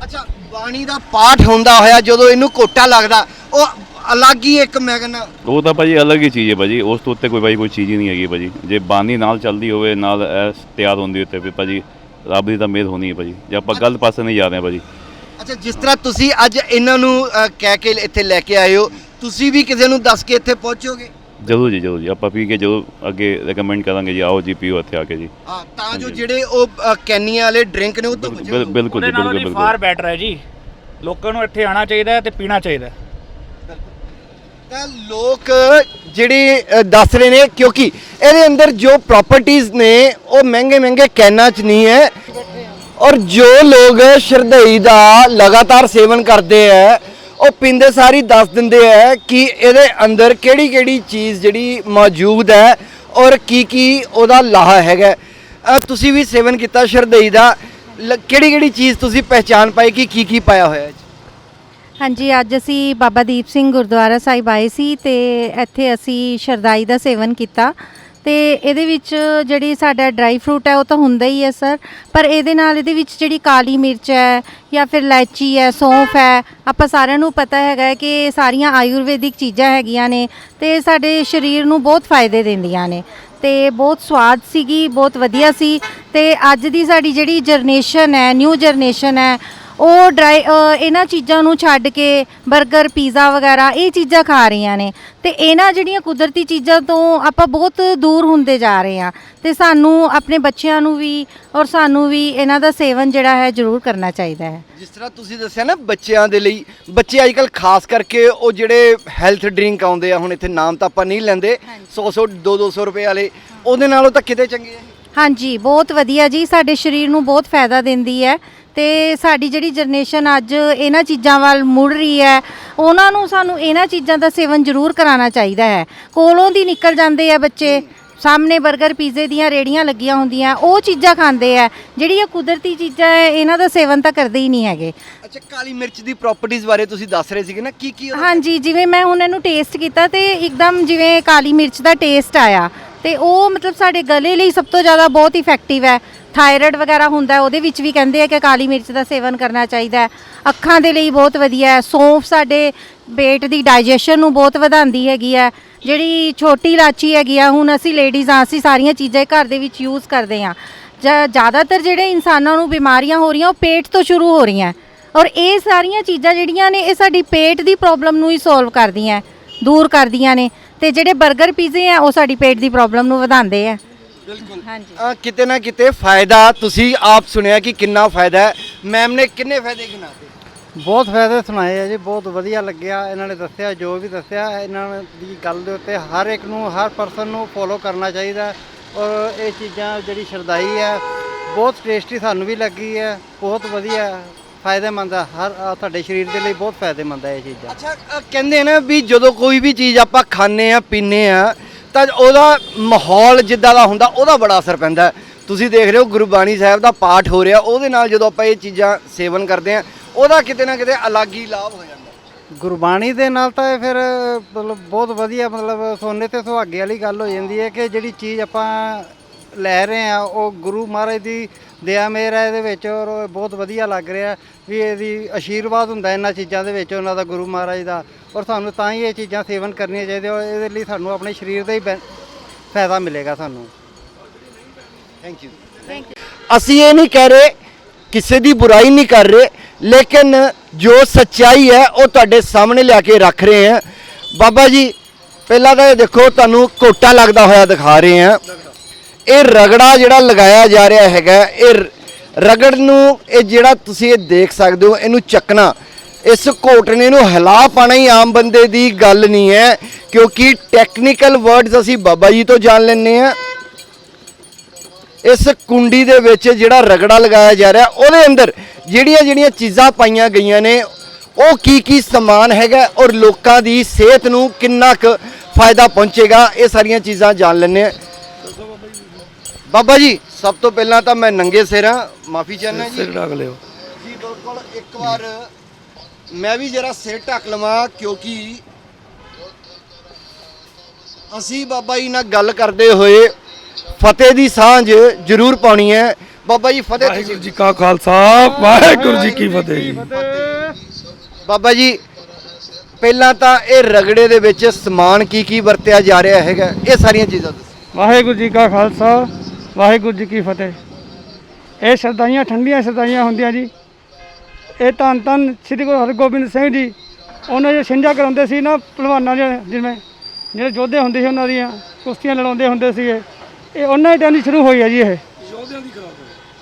ਅੱਛਾ ਬਾਣੀ ਦਾ ਪਾਠ ਹੁੰਦਾ ਹੋਇਆ ਜਦੋਂ ਇਹਨੂੰ ਕੋਟਾ ਲੱਗਦਾ ਉਹ ਅਲੱਗ ਹੀ ਇੱਕ ਮੈਂ ਕਹਿੰਦਾ ਉਹ ਤਾਂ ਭਾਜੀ ਅਲੱਗ ਹੀ ਚੀਜ਼ ਹੈ ਭਾਜੀ ਉਸ ਤੋਂ ਉੱਤੇ ਕੋਈ ਭਾਈ ਕੋਈ ਚੀਜ਼ ਹੀ ਨਹੀਂ ਹੈਗੀ ਭਾਜੀ। ਜੇ ਬਾਣੀ ਨਾਲ ਚੱਲਦੀ ਹੋਵੇ ਨਾਲ ਇਹ ਤਿਆਰ ਹੁੰਦੀ ਉੱਤੇ ਵੀ ਭਾਜੀ ਰੱਬ ਦੀ ਤਾਂ ਮਿਹਰ ਹੋਣੀ ਹੈ ਭਾਜੀ। ਜੇ ਆਪਾਂ ਗਲਤ ਪਾਸੇ ਨਹੀਂ ਜਾ ਰਹੇ ਭਾਜੀ। ਅੱਛਾ ਜਿਸ ਤਰ੍ਹਾਂ ਤੁਸੀਂ ਅੱਜ ਇਹਨਾਂ ਨੂੰ ਅ, ਕਹਿ ਕੇ ਇੱਥੇ ਲੈ ਕੇ ਆਏ ਹੋ ਤੁਸੀਂ ਵੀ ਕਿਸੇ ਨੂੰ ਦੱਸ ਕੇ ਇੱਥੇ ਪਹੁੰਚੋਗੇ? ਜ਼ਰੂਰ ਜੀ ਜ਼ਰੂਰ ਜੀ। ਆਪਾਂ ਪੀ ਕੇ ਜਦੋਂ ਅੱਗੇ ਰეკਮੈਂਡ ਕਰਾਂਗੇ ਜੀ ਆਓ ਜੀ ਪੀਓ ਇੱਥੇ ਆ ਕੇ ਜੀ। ਹਾਂ ਤਾਂ ਜੋ ਜਿਹੜੇ ਉਹ ਅ, ਕੈਨੀਆਂ ਵਾਲੇ ਡਰਿੰਕ ਨੇ ਉਹ ਤੋਂ ਬਿਲ- ਬਿਲਕੁਲ ਜੀ ਉਹਦੇ ਨਾਲੋਂ ਬਿਲਕੁਲ ਜੀ ਫਾਰ ਬਿਲਕੁਲ ਬੈਟਰ ਹੈ ਜੀ। ਲੋਕਾਂ ਨੂੰ ਇੱਥੇ ਆਉਣਾ ਚਾਹੀਦਾ ਹੈ ਤੇ ਪੀਣਾ ਚਾਹੀਦਾ ਹੈ। ਤਾਂ ਲੋਕ ਜਿਹੜੇ ਅ, ਦੱਸ ਰਹੇ ਨੇ ਕਿਉਂਕਿ ਇਹਦੇ ਅੰਦਰ ਜੋ ਪ੍ਰਾਪਰਟੀਆਂ ਨੇ ਉਹ ਮਹਿੰਗੇ ਮਹਿੰਗੇ ਕੈਨਾਂ 'ਚ ਨਹੀਂ ਹੈ। ਔਰ ਜੋ ਲੋਕ ਸ਼ਰਧਾਈ ਦਾ ਲਗਾਤਾਰ ਸੇਵਨ ਕਰਦੇ ਆ ਉਹ ਪਿੰਦੇ ਸਾਰੀ ਦੱਸ ਦਿੰਦੇ ਆ ਕਿ ਇਹਦੇ ਅੰਦਰ ਕਿਹੜੀ ਕਿਹੜੀ ਚੀਜ਼ ਜਿਹੜੀ ਮੌਜੂਦ ਹੈ ਔਰ ਕੀ ਕੀ ਉਹਦਾ ਲਾਹਾ ਹੈਗਾ। ਤੁਸੀਂ ਵੀ ਸੇਵਨ ਕੀਤਾ ਸ਼ਰਧਾਈ ਦਾ। ਕਿਹੜੀ ਕਿਹੜੀ ਚੀਜ਼ ਤੁਸੀਂ ਪਹਿਚਾਨ ਪਾਈ ਕਿ ਕੀ ਕੀ ਪਾਇਆ ਹੋਇਆ ਹੈ ਹਾਂਜੀ, ਅੱਜ ਅਸੀਂ ਬਾਬਾ ਦੀਪ ਸਿੰਘ ਗੁਰਦੁਆਰਾ ਸਾਹਿਬ ਆਏ ਸੀ ਤੇ ਇੱਥੇ ਅਸੀਂ ਸ਼ਰਦਾਈ ਦਾ ਸੇਵਨ ਕੀਤਾ। ਤੇ ਇਹਦੇ ਵਿੱਚ ਜਿਹੜੀ ਸਾਡਾ ਡਰਾਈ ਫਰੂਟ ਹੈ, ਉਹ ਤਾਂ ਹੁੰਦਾ ਹੀ ਹੈ ਸਰ ਪਰ ਇਹਦੇ ਨਾਲ ਇਹਦੇ ਵਿੱਚ ਜਿਹੜੀ ਕਾਲੀ ਮਿਰਚ ਹੈ ਜਾਂ ਫਿਰ ਇਲਾਇਚੀ ਹੈ, ਸੌਂਫ ਹੈ, ਆਪਾਂ ਸਾਰਿਆਂ ਨੂੰ ਪਤਾ ਹੈਗਾ ਹੈ ਕਿ ਇਹ ਸਾਰੀਆਂ ਆਯੁਰਵੈਦਿਕ ਚੀਜ਼ਾਂ ਹੈਗੀਆਂ ਨੇ ਤੇ ਸਾਡੇ ਸਰੀਰ ਨੂੰ ਬਹੁਤ ਫਾਇਦੇ ਦਿੰਦੀਆਂ ਨੇ। ਤੇ ਬਹੁਤ ਸਵਾਦ ਸੀਗੀ, ਬਹੁਤ ਵਧੀਆ ਸੀ। ਤੇ ਅੱਜ ਦੀ ਸਾਡੀ ਜਿਹੜੀ ਜਨਰੇਸ਼ਨ ਹੈ ਨਿਊ ਜਨਰੇਸ਼ਨ ਹੈ ਉਹ ਡਰਾਈ ਅ, ਇਹਨਾਂ ਚੀਜ਼ਾਂ ਨੂੰ ਛੱਡ ਕੇ 버ਗਰ ਪੀਜ਼ਾ ਵਗੈਰਾ ਇਹ ਚੀਜ਼ਾਂ ਖਾ ਰਹੀਆਂ ਨੇ। ਤੇ ਇਹਨਾਂ ਜਿਹੜੀਆਂ ਕੁਦਰਤੀ ਚੀਜ਼ਾਂ ਤੋਂ ਆਪਾਂ ਬਹੁਤ ਦੂਰ ਹੁੰਦੇ ਜਾ ਰਹੇ ਹਾਂ। ਤੇ ਸਾਨੂੰ ਆਪਣੇ ਬੱਚਿਆਂ ਨੂੰ ਵੀ ਔਰ ਸਾਨੂੰ ਵੀ ਇਹਨਾਂ ਦਾ ਸੇਵਨ ਜਿਹੜਾ ਹੈ ਜ਼ਰੂਰ ਕਰਨਾ ਚਾਹੀਦਾ ਹੈ। ਜਿਸ ਤਰ੍ਹਾਂ ਤੁਸੀਂ ਦੱਸਿਆ ਨਾ ਬੱਚਿਆਂ ਦੇ ਲਈ ਬੱਚੇ ਅੱਜਕੱਲ ਖਾਸ ਕਰਕੇ ਉਹ ਜਿਹੜੇ ਹੈਲਥ ਡਰਿੰਕ ਆਉਂਦੇ ਆ ਹੁਣ ਇੱਥੇ ਨਾਮ ਤਾਂ ਆਪਾਂ ਨਹੀਂ ਲੈਂਦੇ 100 100 200 200 ਰੁਪਏ ਵਾਲੇ ਉਹਦੇ ਨਾਲੋਂ ਤਾਂ ਕਿਤੇ ਚੰਗੇ ਆ। ਹਾਂਜੀ ਬਹੁਤ ਵਧੀਆ ਜੀ ਸਾਡੇ ਸਰੀਰ ਨੂੰ ਬਹੁਤ ਫਾਇਦਾ ਦਿੰਦੀ ਹੈ। ਤੇ ਸਾਡੀ ਜਿਹੜੀ ਜਨਰੇਸ਼ਨ ਅੱਜ ਇਹਨਾਂ ਚੀਜ਼ਾਂ ਵੱਲ ਮੁੜ ਰਹੀ ਹੈ ਉਹਨਾਂ ਨੂੰ ਸਾਨੂੰ ਇਹਨਾਂ ਚੀਜ਼ਾਂ ਦਾ ਸੇਵਨ ਜ਼ਰੂਰ ਕਰਾਉਣਾ ਚਾਹੀਦਾ ਹੈ। ਕੋਲੋਂ ਦੀ ਨਿਕਲ ਜਾਂਦੇ ਆ ਬੱਚੇ ਸਾਹਮਣੇ 버ਗਰ ਪੀਜ਼ੇ ਦੀਆਂ ਰੇੜੀਆਂ ਲੱਗੀਆਂ ਹੁੰਦੀਆਂ ਉਹ ਚੀਜ਼ਾਂ ਖਾਂਦੇ ਆ ਜਿਹੜੀ ਇਹ ਕੁਦਰਤੀ ਚੀਜ਼ਾਂ ਹੈ ਇਹਨਾਂ ਦਾ ਸੇਵਨ ਤਾਂ ਕਰਦੇ ਹੀ ਨਹੀਂ ਹੈਗੇ। ਅੱਛਾ ਕਾਲੀ ਮਿਰਚ ਦੀ ਪ੍ਰਾਪਰਟੀਆਂ ਬਾਰੇ ਤੁਸੀਂ ਦੱਸ ਰਹੇ ਸੀਗੇ ਨਾ ਕੀ ਕੀ ਹਾਂਜੀ ਜਿਵੇਂ ਮੈਂ ਹੁਣ ਇਹਨੂੰ ਟੇਸਟ ਕੀਤਾ ਤੇ ਇੱਕਦਮ ਜਿਵੇਂ ਕਾਲੀ ਮਿਰਚ ਦਾ ਟੇਸਟ ਆਇਆ ਤੇ ਉਹ ਮਤਲਬ ਸਾਡੇ ਗਲੇ ਲਈ ਸਭ ਤੋਂ ਜ਼ਿਆਦਾ ਬਹੁਤ ਇਫੈਕਟਿਵ ਹੈ। ਥਾਇਰਾਇਡ ਵਗੈਰਾ ਹੁੰਦਾ ਉਹਦੇ ਵਿੱਚ ਵੀ ਕਹਿੰਦੇ ਆ ਕਿ ਕਾਲੀ ਮਿਰਚ ਦਾ ਸੇਵਨ ਕਰਨਾ ਚਾਹੀਦਾ ਹੈ। ਅੱਖਾਂ ਦੇ ਲਈ ਬਹੁਤ ਵਧੀਆ ਹੈ। ਸੌਂਫ ਸਾਡੇ ਪੇਟ ਦੀ ਡਾਈਜੈਸ਼ਨ ਨੂੰ ਬਹੁਤ ਵਧਾਉਂਦੀ ਹੈਗੀ ਹੈ। ਜਿਹੜੀ ਛੋਟੀ ਇਲਾਚੀ ਹੈਗੀ ਆ, ਹੁਣ ਅਸੀਂ ਲੇਡੀਜ਼ ਆ ਅਸੀਂ ਸਾਰੀਆਂ ਚੀਜ਼ਾਂ ਘਰ ਦੇ ਵਿੱਚ ਯੂਜ਼ ਕਰਦੇ ਆ ਜ਼ਿਆਦਾਤਰ ਜਿਹੜੇ ਇਨਸਾਨਾਂ ਨੂੰ ਬਿਮਾਰੀਆਂ ਹੋ ਰਹੀਆਂ, ਉਹ ਪੇਟ ਤੋਂ ਸ਼ੁਰੂ ਹੋ ਰਹੀਆਂ। ਔਰ ਇਹ ਸਾਰੀਆਂ ਚੀਜ਼ਾਂ ਜਿਹੜੀਆਂ ਨੇ, ਇਹ ਸਾਡੀ ਪੇਟ ਦੀ ਪ੍ਰੋਬਲਮ ਨੂੰ ਹੀ ਸੋਲਵ ਕਰਦੀਆਂ ਦੂਰ ਕਰਦੀਆਂ ਨੇ। ਤੇ ਜਿਹੜੇ 버ਗਰ ਪੀਜ਼ੇ ਆ, ਉਹ ਸਾਡੀ ਪੇਟ ਦੀ ਪ੍ਰੋਬਲਮ ਨੂੰ ਵਧਾਉਂਦੇ ਆ। ਬਿਲਕੁਲ। ਹਾਂਜੀ। ਅ, ਕਿਤੇ ਨਾ ਕਿਤੇ ਫਾਇਦਾ ਤੁਸੀਂ ਆਪ ਸੁਣਿਆ ਕਿ ਕਿੰਨਾ ਫਾਇਦਾ ਹੈ। ਮੈਮ ਨੇ ਕਿੰਨੇ ਫਾਇਦੇ ਗਿਣਾਤੇ? ਬਹੁਤ ਫਾਇਦੇ ਸੁਣਾਏ ਆ ਜੀ ਬਹੁਤ ਵਧੀਆ ਲੱਗਿਆ। ਇਹਨਾਂ ਨੇ ਦੱਸਿਆ ਜੋ ਵੀ ਦੱਸਿਆ ਇਹਨਾਂ ਦੀ ਗੱਲ ਦੇ ਉੱਤੇ ਹਰ ਇੱਕ ਨੂੰ ਹਰ ਪਰਸਨ ਨੂੰ ਫੋਲੋ ਕਰਨਾ ਚਾਹੀਦਾ ਹੈ। ਔਰ ਇਹ ਚੀਜ਼ਾਂ ਜਿਹੜੀ ਸ਼ਰਦਾਈ ਹੈ ਬਹੁਤ ਟੇਸਟੀ ਸਾਨੂੰ ਵੀ ਲੱਗੀ ਹੈ ਬਹੁਤ ਵਧੀਆ ਫਾਇਦੇਮੰਦ ਹੈ ਹਰ ਅ, ਤੁਹਾਡੇ ਸਰੀਰ ਦੇ ਲਈ ਬਹੁਤ ਫਾਇਦੇਮੰਦ ਹੈ ਇਹ ਚੀਜ਼ਾਂ। ਅੱਛਾ ਅ, ਕਹਿੰਦੇ ਨੇ ਵੀ ਜਦੋਂ ਕੋਈ ਵੀ ਚੀਜ਼ ਆਪਾਂ ਖਾਂਦੇ ਆ ਪੀਂਦੇ ਆ ਤਾਂ ਉਹਦਾ ਮਾਹੌਲ ਜਿੱਦਾਂ ਦਾ ਹੁੰਦਾ, ਉਹਦਾ ਬੜਾ ਅਸਰ ਪੈਂਦਾ ਤੁਸੀਂ ਦੇਖ ਰਹੇ ਹੋ ਗੁਰਬਾਣੀ ਸਾਹਿਬ ਦਾ ਪਾਠ ਹੋ ਰਿਹਾ, ਉਹਦੇ ਨਾਲ ਜਦੋਂ ਆਪਾਂ ਇਹ ਚੀਜ਼ਾਂ ਸੇਵਨ ਕਰਦੇ ਆ ਉਹਦਾ ਕਿਤੇ ਨਾ ਕਿਤੇ ਅਲੱਗ ਹੀ ਲਾਭ ਹੋ ਜਾਂਦਾ। ਗੁਰਬਾਣੀ ਦੇ ਨਾਲ ਤਾਂ ਇਹ ਫਿਰ, ਮਤਲਬ ਬਹੁਤ ਵਧੀਆ, ਮਤਲਬ ਸੋਨੇ ਤੇ ਸੁਹਾਗੇ ਵਾਲੀ ਗੱਲ ਹੋ ਜਾਂਦੀ ਹੈ ਕਿ ਜਿਹੜੀ ਚੀਜ਼ ਆਪਾਂ ਲੈ ਰਹੇ ਆ ਉਹ ਗੁਰੂ ਮਹਾਰਾਜ ਦੀ ਦਇਆ ਮਿਹਰ ਹੈ ਇਹਦੇ ਵਿੱਚ ਔਰ ਉਹ ਬਹੁਤ ਵਧੀਆ ਲੱਗ ਰਿਹਾ ਵੀ ਇਹਦੀ ਆਸ਼ੀਰਵਾਦ ਹੁੰਦਾ ਇਹਨਾਂ ਚੀਜ਼ਾਂ ਦੇ ਵਿੱਚ ਉਹਨਾਂ ਦਾ ਗੁਰੂ ਮਹਾਰਾਜ ਦਾ। ਔਰ ਸਾਨੂੰ ਤਾਂ ਹੀ ਇਹ ਚੀਜ਼ਾਂ ਸੇਵਨ ਕਰਨੀਆਂ ਚਾਹੀਦੀਆਂ ਔਰ ਇਹਦੇ ਲਈ ਸਾਨੂੰ ਆਪਣੇ ਸਰੀਰ ਦਾ ਹੀ ਬੈ- ਫਾਇਦਾ ਮਿਲੇਗਾ ਸਾਨੂੰ। ਥੈਂਕ ਯੂ ਅਸੀਂ ਇਹ ਨਹੀਂ ਕਹਿ ਰਹੇ ਕਿਸੇ ਦੀ ਬੁਰਾਈ ਨਹੀਂ ਕਰ ਰਹੇ ਲੇਕਿਨ ਜੋ ਸੱਚਾਈ ਹੈ ਉਹ ਤੁਹਾਡੇ ਸਾਹਮਣੇ ਲਿਆ ਕੇ ਰੱਖ ਰਹੇ ਹਾਂ। ਬਾਬਾ ਜੀ ਪਹਿਲਾਂ ਤਾਂ ਇਹ ਦੇਖੋ ਤੁਹਾਨੂੰ ਕੋਟਾ ਲੱਗਦਾ ਹੋਇਆ ਦਿਖਾ ਰਹੇ ਹਾਂ। ਇਹ ਰਗੜਾ ਜਿਹੜਾ ਲਗਾਇਆ ਜਾ ਰਿਹਾ ਹੈਗਾ, ਇਹ ਰਗੜ ਨੂੰ ਇਹ ਜਿਹੜਾ ਤੁਸੀਂ ਇਹ ਦੇਖ ਸਕਦੇ ਹੋ, ਇਹਨੂੰ ਚੱਕਣਾ। ਇਸ ਘੋਟਣੇ ਨੂੰ ਹਿਲਾ ਪਾਣਾ ਹੀ ਆਮ ਬੰਦੇ ਦੀ ਗੱਲ ਨਹੀਂ ਹੈ, ਕਿਉਂਕਿ ਟੈਕਨੀਕਲ ਵਰਡਸ ਅਸੀਂ ਬਾਬਾ ਜੀ ਤੋਂ ਜਾਣ ਲੈਂਦੇ ਹਾਂ। ਇਸ ਕੁੰਡੀ ਦੇ ਵਿੱਚ ਜਿਹੜਾ ਰਗੜਾ ਲਗਾਇਆ ਜਾ ਰਿਹਾ, ਉਹਦੇ ਅੰਦਰ ਜਿਹੜੀਆਂ ਜਿਹੜੀਆਂ ਚੀਜ਼ਾਂ ਪਾਈਆਂ ਗਈਆਂ ਨੇ, ਉਹ ਕੀ ਕੀ ਸਮਾਨ ਹੈਗਾ ਔਰ ਲੋਕਾਂ ਦੀ ਸਿਹਤ ਨੂੰ ਕਿੰਨਾ ਕੁ ਫਾਇਦਾ ਪਹੁੰਚੇਗਾ, ਇਹ ਸਾਰੀਆਂ ਚੀਜ਼ਾਂ ਜਾਣ ਲੈਂਦੇ ਹਾਂ। ਬਾਬਾ ਜੀ ਸਭ ਤੋਂ ਪਹਿਲਾਂ ਤਾਂ ਮੈਂ ਨੰਗੇ ਸਿਰਾਂ ਮਾਫੀ ਚਾਹੁੰਦਾ ਜੀ। ਸਿਰ ਢੱਕ ਲਿਓ। ਜੀ ਬਿਲਕੁਲ ਇੱਕ ਵਾਰ ਮੈਂ ਵੀ ਜਰਾ ਸਿਰ ਢੱਕ ਲਵਾਂ ਕਿਉਂਕਿ ਅਸੀਂ ਬਾਬਾ ਜੀ ਨਾਲ ਗੱਲ ਕਰਦੇ ਹੋਏ ਫਤਿਹ ਦੀ ਸਾਂਝ ਜ਼ਰੂਰ ਪਾਉਣੀ ਹੈ। ਬਾਬਾ ਜੀ ਫਤਿਹ ਵਾਹਿਗੁਰੂ ਜੀ ਕਾ ਖਾਲਸਾ ਵਾਹਿਗੁਰੂ ਜੀ ਕੀ ਫਤਿਹ ਜੀ। ਬਾਬਾ ਜੀ ਪਹਿਲਾਂ ਤਾਂ ਇਹ ਰਗੜੇ ਦੇ ਵਿੱਚ ਸਮਾਨ ਕੀ ਕੀ ਵਰਤਿਆ ਜਾ ਰਿਹਾ ਹੈਗਾ ਇਹ ਸਾਰੀਆਂ ਚੀਜ਼ਾਂ ਦੱਸੋ। ਵਾਹਿਗੁਰੂ ਜੀ ਕਾ ਖਾਲਸਾ ਵਾਹਿਗੁਰੂ ਜੀ ਕੀ ਫਤਿਹ। ਇਹ ਸ਼ਰਦਾਈਆਂ ਠੰਡੀਆਂ ਸ਼ਰਦਾਈਆਂ ਹੁੰਦੀਆਂ ਜੀ। ਇਹ ਧੰਨ ਧੰਨ ਸ੍ਰੀ ਗੁਰੂ ਹਰਗੋਬਿੰਦ ਸਿੰਘ ਜੀ। ਉਹਨਾਂ ਦੇ ਛਿੰਝਾ ਕਰਾਉਂਦੇ ਸੀ ਨਾ ਪਹਿਲਵਾਨਾਂ ਦੇ ਜਿਵੇਂ ਜਿਹੜੇ ਯੋਧੇ ਹੁੰਦੇ ਸੀ ਉਹਨਾਂ ਦੀਆਂ ਕੁਸ਼ਤੀਆਂ ਲੜਾਉਂਦੇ ਹੁੰਦੇ ਸੀ ਇਹ ਉਹਨਾਂ ਦੇ ਟਾਈਮ ਦੀ ਸ਼ੁਰੂ ਹੋਈ ਹੈ ਜੀ ਇਹ। ਯੋਧਿਆਂ ਦੀ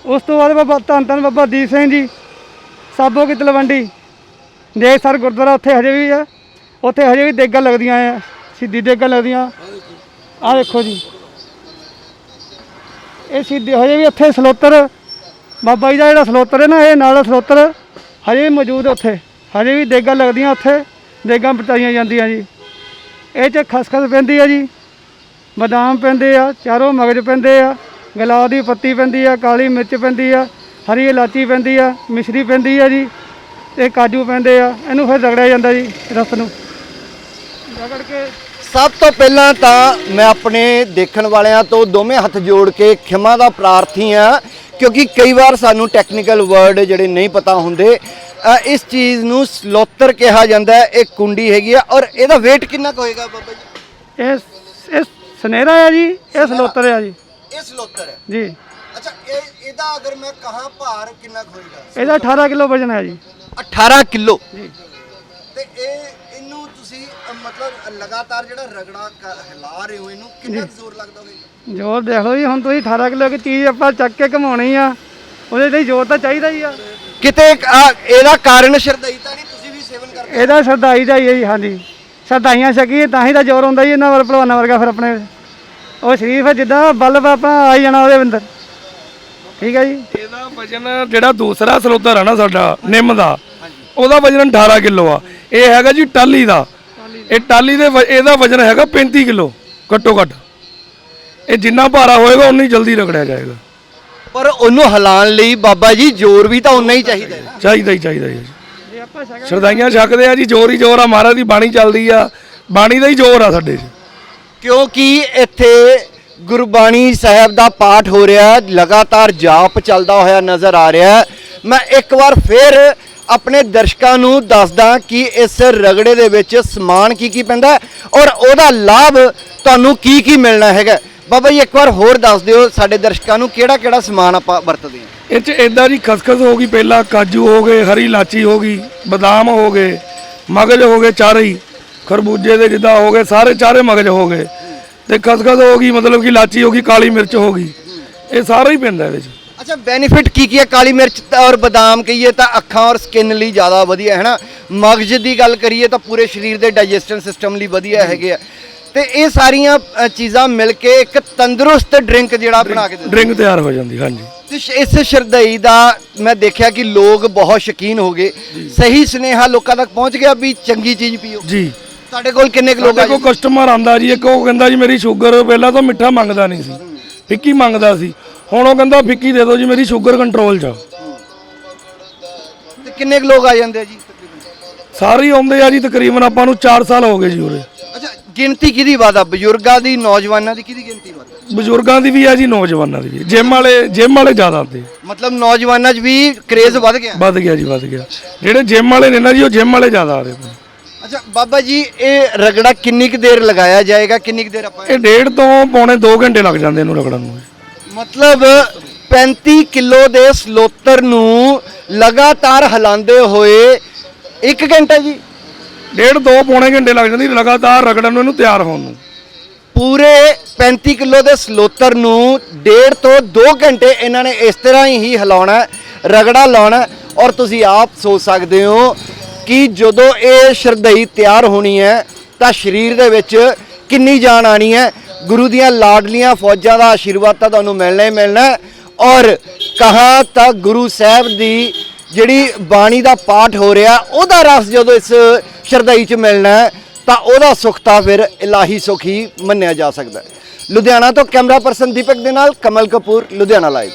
ਉਸ ਤੋਂ ਬਾਅਦ ਬਾਬਾ ਧੰਨ ਧੰਨ ਬਾਬਾ ਦੀਪ ਸਿੰਘ ਜੀ ਸਾਬੋ ਕੀ ਤਲਵੰਡੀ ਦੇਖ ਸਰ ਗੁਰਦੁਆਰਾ ਉੱਥੇ ਹਜੇ ਵੀ ਹੈ ਉੱਥੇ ਹਜੇ ਵੀ ਦੇਗਾਂ ਲੱਗਦੀਆਂ ਆ ਸਿੱਧੀ ਦੇਗਾਂ ਲੱਗਦੀਆਂ। ਆਹ ਦੇਖੋ ਜੀ। ਇਹ ਸਿੱਧੀ ਹਜੇ ਵੀ ਉੱਥੇ ਸਲੋਤਰ, ਬਾਬਾ ਜੀ ਦਾ ਜਿਹੜਾ ਸਲੋਤਰ ਹੈ ਨਾ, ਇਹ ਨਾਲ ਸਲੋਤਰ ਹਜੇ ਵੀ ਮੌਜੂਦ ਉੱਥੇ। ਹਜੇ ਵੀ ਦੇਗਾਂ ਲੱਗਦੀਆਂ ਉੱਥੇ, ਦੇਗਾਂ ਪਚਾਈਆਂ ਜਾਂਦੀਆਂ ਜੀ। ਇਹ 'ਚ ਖਸਖਸ ਪੈਂਦੀ ਆ ਜੀ। ਬਦਾਮ ਪੈਂਦੇ ਆ, ਚਾਰੋਂ ਮਗਜ ਪੈਂਦੇ ਆ। ਗੁਲਾਬ ਦੀ ਪੱਤੀ ਪੈਂਦੀ ਆ, ਕਾਲੀ ਮਿਰਚ ਪੈਂਦੀ ਆ, ਹਰੀ ਇਲਾਚੀ ਪੈਂਦੀ ਆ, ਮਿਸ਼ਰੀ ਪੈਂਦੀ ਆ ਜੀ। ਤੇ ਕਾਜੂ ਪੈਂਦੇ ਆ, ਇਹਨੂੰ ਫਿਰ ਰਗੜਿਆ ਜਾਂਦਾ ਜੀ ਰਸ ਨੂੰ। ਰਗੜ ਕੇ ਸਭ ਤੋਂ ਪਹਿਲਾਂ ਤਾਂ ਮੈਂ ਆਪਣੇ ਦੇਖਣ ਵਾਲਿਆਂ ਤੋਂ ਦੋਵੇਂ ਹੱਥ ਜੋੜ ਕੇ ਖਿਮਾ ਦਾ ਪ੍ਰਾਰਥੀ ਹਾਂ ਕਿਉਂਕਿ ਕਈ ਵਾਰ ਸਾਨੂੰ ਟੈਕਨੀਕਲ ਵਰਡ ਜਿਹੜੇ ਨਹੀਂ ਪਤਾ ਹੁੰਦੇ ਇਸ ਚੀਜ਼ ਨੂੰ ਸਲੋਤਰ ਕਿਹਾ ਜਾਂਦਾ ਹੈ ਇਹ ਕੁੰਡੀ ਹੈਗੀ ਆ ਔਰ ਇਹਦਾ weight ਕਿੰਨਾ ਕੁ ਹੋਏਗਾ ਬਾਬਾ ਜੀ? ਇਹ ਇਹ ਸੁਨਹਿਰਾ ਹੈ ਜੀ ਇਹ ਸਲੋਤਰ ਹੈ ਜੀ। ਇਹ ਸਲੋਤਰ ਹੈ? ਜੀ। ਅੱਛਾ ਇਹ ਇਹਦਾ ਅਗਰ ਮੈਂ ਕਹਾਂ ਭਾਰ ਕਿੰਨਾ ਕੁ ਹੋਏਗਾ? ਇਹਦਾ 18 ਕਿਲੋ ਵਜਨ ਹੈ ਜੀ। 18 ਕਿਲੋ? ਤੇ ਇਹ ਤੁਸੀਂ ਅ, ਮਤਲਬ ਲਗਾਤਾਰ ਜਿਹੜਾ ਰਗੜਾ ਕ- ਹਿਲਾ ਰਹੇ ਹੋ ਇਹਨੂੰ ਕਿੰਨਾ ਕੁ ਜ਼ੋਰ ਲੱਗਦਾ ਹੋਵੇਗਾ ਜ਼ੋਰ ਦੇਖ ਲਓ ਜੀ ਹੁਣ ਤੁਸੀਂ 18 ਕਿਲੋ ਦੀ ਚੀਜ਼ ਆਪਾਂ ਚੱਕ ਕੇ ਘਮਾਉਣੀ ਆ ਉਹਦੇ ਲਈ ਜ਼ੋਰ ਤਾਂ ਚਾਹੀਦਾ ਹੀ ਆ। ਕਿਤੇ ਇੱਕ, ਆ, ਇਹਦਾ ਕਾਰਨ ਸ਼ਰਦਈ ਤਾਂ ਨਹੀਂ ਤੁਸੀਂ ਵੀ ਸੇਵਨ ਕਰਦੇ ਇਹਦਾ ਸਰਦਾਈ ਦਾ ਹੀ ਹੈ ਜੀ ਹਾਂਜੀ। ਸਰਦਾਈਆਂ ਛਕੀਏ ਤਾਂ ਹੀ ਤਾਂ ਜ਼ੋਰ ਹੁੰਦਾ ਜੀ ਇਹਨਾਂ ਵਰ ਭਲਵਾਨਾਂ ਵਰਗਾ ਫਿਰ ਆਪਣੇ। ਉਹ ਸਰੀਰ ਫਿਰ ਜਿੱਦਾਂ ਬਲਬ ਆਪਾਂ ਆਈ ਜਾਣਾ ਉਹਦੇ ਅੰਦਰ। ਠੀਕ ਹੈ ਜੀ? ਇਹਦਾ ਵਜਨ ਜਿਹੜਾ ਦੂਸਰਾ ਸਲੋਤਰ ਆ ਨਾ ਸਾਡਾ ਨਿੰਮ ਦਾ ਉਹਦਾ ਵਜਨ 18 ਕਿਲੋ ਆ। ਇਹ ਹੈਗਾ ਜੀ ਟਾਲੀ ਦਾ। ਇਹ ਟਾਲੀ ਦੇ ਵ- ਇਹਦਾ ਵਜਨ ਹੈਗਾ 35 ਕਿਲੋ ਘੱਟੋ ਘੱਟ ਇਹ ਜਿੰਨਾ ਭਾਰਾ ਹੋਏਗਾ ਉਨੀ ਜਲਦੀ ਰਗੜਿਆ ਜਾਏਗਾ। ਪਰ ਉਹਨੂੰ ਹਿਲਾਉਣ ਲਈ ਬਾਬਾ ਜੀ ਜ਼ੋਰ ਵੀ ਤਾਂ ਉਨਾ ਹੀ ਚਾਹੀਦਾ ਹੈ। ਚਾਹੀਦਾ ਹੀ ਚਾਹੀਦਾ ਜੀ। ਸ਼ਰਦਾਈਆਂ ਛਕਦੇ ਆ ਜੀ ਜ਼ੋਰ ਹੀ ਜ਼ੋਰ ਆ ਮਹਾਰਾਜ ਦੀ ਬਾਣੀ ਚੱਲਦੀ ਆ। ਬਾਣੀ ਦਾ ਹੀ ਜ਼ੋਰ ਆ ਸਾਡੇ 'ਚ। ਕਿਉਂਕਿ ਇੱਥੇ ਗੁਰਬਾਣੀ ਸਾਹਿਬ ਦਾ ਪਾਠ ਹੋ ਰਿਹਾ ਹੈ, ਲਗਾਤਾਰ ਜਾਪ ਚੱਲਦਾ ਹੋਇਆ ਨਜ਼ਰ ਆ ਰਿਹਾ। ਹੈ। ਮੈਂ ਇੱਕ ਵਾਰ ਫਿਰ ਆਪਣੇ ਦਰਸ਼ਕਾਂ ਨੂੰ ਦੱਸਦਾ ਕਿ ਇਸ ਰਗੜੇ ਦੇ ਵਿੱਚ ਸਮਾਨ ਕੀ ਕੀ ਪੈਂਦਾ ਔਰ ਉਹਦਾ ਲਾਭ ਤੁਹਾਨੂੰ ਕੀ ਕੀ ਮਿਲਣਾ ਹੈਗਾ ਬਾਬਾ ਜੀ, ਇੱਕ ਵਾਰ ਹੋਰ ਦੱਸ ਦਿਓ ਸਾਡੇ ਦਰਸ਼ਕਾਂ ਨੂੰ ਕਿਹੜਾ ਕਿਹੜਾ ਸਮਾਨ ਆਪਾਂ ਵਰਤਦੇ ਹਾਂ। ਇਹ 'ਚ ਇਦਾਂ ਦੀ ਖਸਖਸ ਹੋ ਗਈ, ਪਹਿਲਾਂ ਕਾਜੂ ਹੋ ਗਏ, ਹਰੀ ਇਲਾਚੀ ਹੋ ਗਈ, ਬਦਾਮ ਹੋ ਗਏ, ਮਗਜ ਹੋ ਗਏ ਚਾਰੇ ਹੀ, ਖਰਬੂਜੇ ਦੇ ਜਿੱਦਾਂ ਹੋ ਗਏ, ਸਾਰੇ ਚਾਰੇ ਮਗਜ ਹੋ ਗਏ। ਤੇ ਖਸਖਸ ਹੋ ਗਈ, ਮਤਲਬ ਕਿ ਇਲਾਚੀ ਹੋ ਗਈ, ਕਾਲੀ ਮਿਰਚ ਹੋ ਗਈ, ਇਹ ਸਾਰਾ ਹੀ ਪੈਂਦਾ ਇਹਦੇ 'ਚ। ਅੱਛਾ ਬੈਨੀਫਿਟ ਕੀ ਕੀ ਹੈ? ਕਾਲੀ ਮਿਰਚ ਤਾਂ ਔਰ ਬਦਾਮ ਕਹੀਏ ਤਾਂ ਅੱਖਾਂ ਔਰ ਸਕਿਨ ਲਈ ਜ਼ਿਆਦਾ ਵਧੀਆ ਹੈ ਨਾ ਮਗਜ਼ ਦੀ ਗੱਲ ਕਰੀਏ ਤਾਂ ਪੂਰੇ ਸਰੀਰ ਦੇ ਡਾਈਜੈਸਟਨ ਸਿਸਟਮ ਲਈ ਵਧੀਆ ਹੈਗੇ ਆ। ਤੇ ਇਹ ਸਾਰੀਆਂ ਅ, ਚੀਜ਼ਾਂ ਮਿਲ ਕੇ ਇੱਕ ਤੰਦਰੁਸਤ ਡਰਿੰਕ ਜਿਹੜਾ ਬਣਾ ਕੇ ਦਿੰਦੇ ਡਰਿੰਕ ਤਿਆਰ ਹੋ ਜਾਂਦੀ ਹਾਂਜੀ। ਤੇ ਸ਼- ਇਸ ਸ਼ਰਦਈ ਦਾ ਮੈਂ ਦੇਖਿਆ ਕਿ ਲੋਕ ਬਹੁਤ ਸ਼ੌਕੀਨ ਹੋ ਗਏ। ਸਹੀ ਸੁਨੇਹਾ ਲੋਕਾਂ ਤੱਕ ਪਹੁੰਚ ਗਿਆ ਵੀ ਚੰਗੀ ਚੀਜ਼ ਪੀਓ। ਜੀ। ਤੁਹਾਡੇ ਕੋਲ ਕਿੰਨੇ ਕੁ ਲੋਕ ਸਾਡੇ ਆ ਕੋਲ ਕਸਟਮਰ ਆਂਦਾ ਜੀ ਇੱਕ ਉਹ ਕਹਿੰਦਾ ਜੀ ਮੇਰੀ ਸ਼ੂਗਰ ਪਹਿਲਾਂ ਤਾਂ ਮਿੱਠਾ ਮੰਗਦਾ ਨਹੀਂ ਸੀ। ਫਿੱਕੀ ਮੰਗਦਾ ਸੀ। ਹੁਣ ਉਹ ਕਹਿੰਦਾ ਫਿੱਕੀ ਦੇ ਦਿਓ ਜੀ ਮੇਰੀ ਸ਼ੂਗਰ ਕੰਟਰੋਲ 'ਚ ਆ। ਤੇ ਕਿੰਨੇ ਕੁ ਲੋਕ ਆ ਜਾਂਦੇ ਆ ਜੀ? ਸਾਰੇ ਹੀ ਆਉਂਦੇ ਆ ਜੀ ਤਕਰੀਬਨ ਆਪਾਂ ਨੂੰ 4 ਸਾਲ ਹੋ ਗਏ ਜੀ ਉਰੇ। ਅੱਛਾ ਗਿਣਤੀ ਕਿਹਦੀ ਵਾਦਾ ਬਜ਼ੁਰਗਾਂ ਦੀ ਨੌਜਵਾਨਾਂ ਦੀ ਕਿਹਦੀ ਗਿਣਤੀ ਵਾਦਾ ਬਜ਼ੁਰਗਾਂ ਦੀ ਵੀ ਆ ਜੀ ਨੌਜਵਾਨਾਂ ਦੀ ਵੀ। ਜਿਮ ਵਾਲੇ ਜਿਮ ਵਾਲੇ ਜ਼ਿਆਦਾ ਆਉਂਦੇ ਮਤਲਬ ਨੌਜਵਾਨਾਂ 'ਚ ਵੀ ਕ੍ਰੇਜ਼ ਵੱਧ ਗਿਆ? ਵੱਧ ਗਿਆ ਜੀ ਵੱਧ ਗਿਆ। ਜਿਹੜੇ ਜਿਮ ਵਾਲੇ ਨੇ ਨਾ ਜੀ ਉਹ ਜਿਮ ਵਾਲੇ ਜ਼ਿਆਦਾ ਆ ਰਹੇ ਨੇ। ਅੱਛਾ ਬਾਬਾ ਜੀ ਇਹ ਰਗੜਾ ਕਿੰਨੀ ਕੁ ਦੇਰ ਲਗਾਇਆ ਜਾਏਗਾ? ਕਿੰਨੀ ਕੁ ਦੇਰ ਆਪਾਂ ਇਹ ਡੇਢ ਤੋਂ ਪੌਣੇ 2 ਘੰਟੇ ਲੱਗ ਜਾਂਦੇ ਇਹਨੂੰ ਰਗੜਨ ਨੂੰ। ਮਤਲਬ 35 ਕਿਲੋ ਦੇ ਸਲੋਤਰ ਨੂੰ ਲਗਾਤਾਰ ਹਿਲਾਉਂਦੇ ਹੋਏ 1 ਘੰਟਾ ਜੀ? ਡੇਢ ਦੋ ਪੌਣੇ ਘੰਟੇ ਲੱਗ ਜਾਂਦੀ ਲਗਾਤਾਰ ਰਗੜਨ ਨੂੰ ਇਹਨੂੰ ਤਿਆਰ ਹੋਣ ਨੂੰ। ਪੂਰੇ 35 ਕਿਲੋ ਦੇ ਸਲੋਤਰ ਨੂੰ ਡੇਢ ਤੋਂ 2 ਘੰਟੇ ਇਹਨਾਂ ਨੇ ਇਸ ਤਰ੍ਹਾਂ ਹੀ ਹਿਲਾਉਣਾ ਰਗੜਾ ਲਾਉਣਾ ਔਰ ਤੁਸੀਂ ਆਪ ਸੋਚ ਸਕਦੇ ਹੋ ਕਿ ਜਦੋਂ ਇਹ ਸ਼ਰਦਈ ਤਿਆਰ ਹੋਣੀ ਹੈ, ਤਾਂ ਸਰੀਰ ਦੇ ਵਿੱਚ ਕਿੰਨੀ ਜਾਨ ਆਣੀ ਹੈ? ਗੁਰੂ ਦੀਆਂ ਲਾਡਲੀਆਂ ਫੌਜਾਂ ਦਾ ਆਸ਼ੀਰਵਾਦ ਤਾਂ ਤੁਹਾਨੂੰ ਮਿਲਣਾ ਹੀ ਮਿਲਣਾ ਔਰ ਕਹਾ ਤਾਂ ਗੁਰੂ ਸਾਹਿਬ ਦੀ ਜਿਹੜੀ ਬਾਣੀ ਦਾ ਪਾਠ ਹੋ ਰਿਹਾ, ਉਹਦਾ ਰਸ ਜਦੋਂ ਇਸ ਸ਼ਰਦਈ ਚ ਮਿਲਣਾ ਤਾਂ ਉਹਦਾ ਸੁੱਖ ਤਾਂ ਫਿਰ ਇਲਾਹੀ ਸੁੱਖ ਹੀ ਮੰਨਿਆ ਜਾ ਸਕਦਾ ਹੈ। ਲੁਧਿਆਣਾ ਤੋਂ ਕੈਮਰਾ ਪਰਸਨ ਦੀਪਕ ਦੇ ਨਾਲ ਕਮਲ ਕਪੂਰ, ਲੁਧਿਆਣਾ ਲਾਈਵ